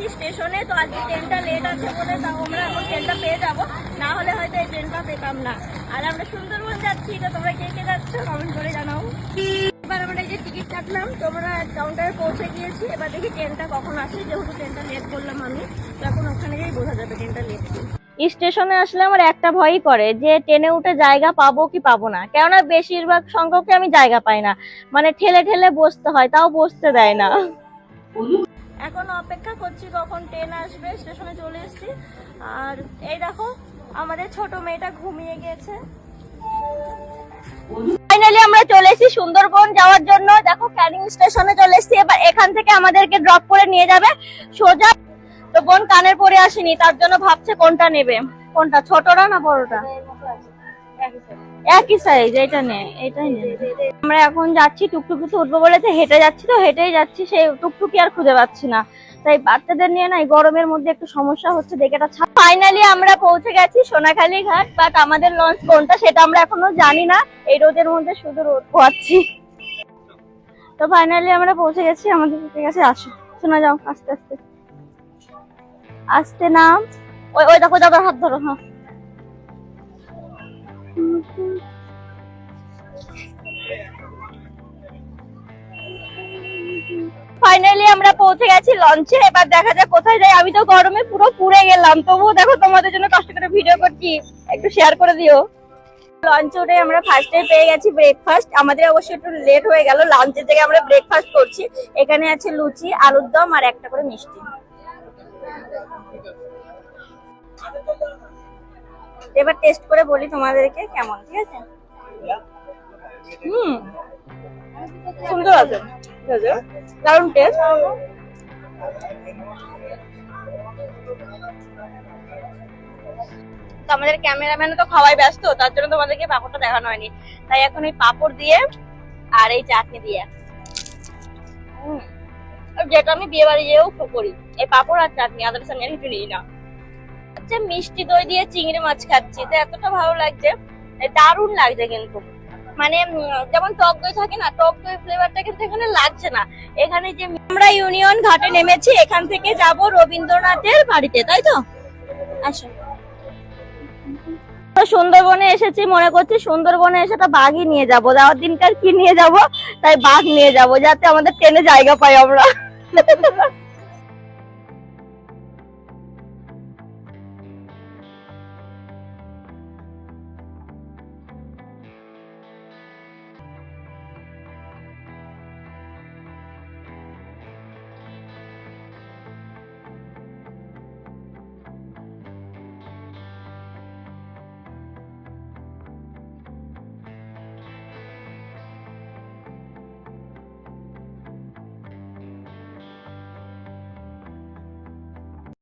এসেছি স্টেশনে, তো আজকে ট্রেনটা লেট আছে বলে তাও আমরা এখন ট্রেনটা পেয়ে যাব। না হলে হয়তো এই ট্রেনটা পেতাম না। আর আমরা সুন্দরবন যাচ্ছি, তো তোমরা কে কে যাচ্ছ কমেন্ট করে জানাও। এবার আমরা এই যে টিকিট কাটলাম তোমরা কাউন্টারে পৌঁছে গিয়েছি। এবার দেখি ট্রেনটা কখন আসে, যেহেতু ট্রেনটা লেট করলাম আমি, তো এখন ওখানে গিয়ে বোঝা যাবে ট্রেনটা লেট স্টেশনে আসলে আমার একটা ভয়ই করে যে ট্রেনে উঠে জায়গা পাবো কি পাবো না। কেননা বেশিরভাগ সংখ্যকে আমি জায়গা পাই না। মানে ঠেলে ঠেলে বসতে হয়, তাও বসতে দেয় না। এখন অপেক্ষা করছি কখন ট্রেন আসবে স্টেশনে চলে এসেছি। আর এই দেখো, আমাদের ছোট মেয়েটা ঘুমিয়ে গেছে। ফাইনালি আমরা চলে এসেছি সুন্দরবন যাওয়ার জন্য। দেখো ক্যানিং স্টেশনে চলে এসেছি। এবার এখান থেকে আমাদেরকে ড্রপ করে নিয়ে যাবে। সোজা তো বোন কানের পরে আসেনি, তার জন্য ভাবছে কোনটা নেবে। কোনটা ছোটটা না বড়টা একই সাইজ এটা নে, এটাই নে। আমরা এখন যাচ্ছি টুকটুকিতে উঠবো বলেছে, হেঁটে যাচ্ছি তো, হেঁটেই যাচ্ছি, সেই টুকটুকি আর খুঁজে পাচ্ছি না। তাই বাচ্চাদের নিয়ে না গরমের মধ্যে একটু সমস্যা হচ্ছে, দেখে ফাইনালি আমরা পৌঁছে গেছি সোনাখালী ঘাট বাট আমাদের লঞ্চ কোনটা সেটা আমরা এখনও জানি না। এই রোদের মধ্যে শুধু রোদ পোয়াচ্ছি তো ফাইনালি আমরা পৌঁছে গেছি, আমাদের ঠিক আছে, আসো। শোনা যাও, আস্তে আস্তে। আস্তে নাম ওই ওই দেখো, দাদার হাত ধরো হ্যাঁ। ফাইনালি আমরা পৌঁছে গেছি লঞ্চে এবার দেখা যাক কোথায় যাই। আমি তো গরমে পুরো পুড়ে গেলাম। তবুও দেখো তোমাদের জন্য কষ্ট করে ভিডিও করছি। একটু শেয়ার করে দিও। লঞ্চে উঠে আমরা ফার্স্টে পেয়ে গেছি ব্রেকফাস্ট আমাদের অবশ্যই একটু লেট হয়ে গেল। লাঞ্চের থেকে আমরা ব্রেকফাস্ট করছি। এখানে আছে লুচি, আলুর দম আর একটা করে মিষ্টি। এবার টেস্ট করে বলি তোমাদেরকে কেমন, ঠিক আছে? সুন্দর আছে। টেস্ট আমাদের ক্যামেরাম্যান তো খাওয়াই ব্যস্ত, তার জন্য তোমাদেরকে পাপড়টা দেখানো হয়নি। তাই এখন এই পাপড় দিয়ে আর এই চাটনি দিয়ে। যেটা আমি বিয়ে বাড়ি যেও করি, এই পাপড় আর চাটনি, আদার সঙ্গে কিছু নিই না। হচ্ছে মিষ্টি দই দিয়ে চিংড়ি মাছ খাচ্ছি তো এতটা ভালো লাগছে এ দারুণ লাগছে কিন্তু। মানে যেমন টক দই থাকে না, টক দই ফ্লেভারটা কিন্তু এখানে লাগছে না। এখানে যে আমরা ইউনিয়ন ঘাটে নেমেছি, এখান থেকে যাব রবীন্দ্রনাথের বাড়িতে, তাই তো? আসো। সুন্দরবনে এসেছি, মনে করছি সুন্দরবনে এসে একটা বাঘই নিয়ে যাব। যাওয়ার দিনকার কি নিয়ে যাব? তাই বাঘ নিয়ে যাব, যাতে আমাদের ট্রেনে জায়গা পাই আমরা।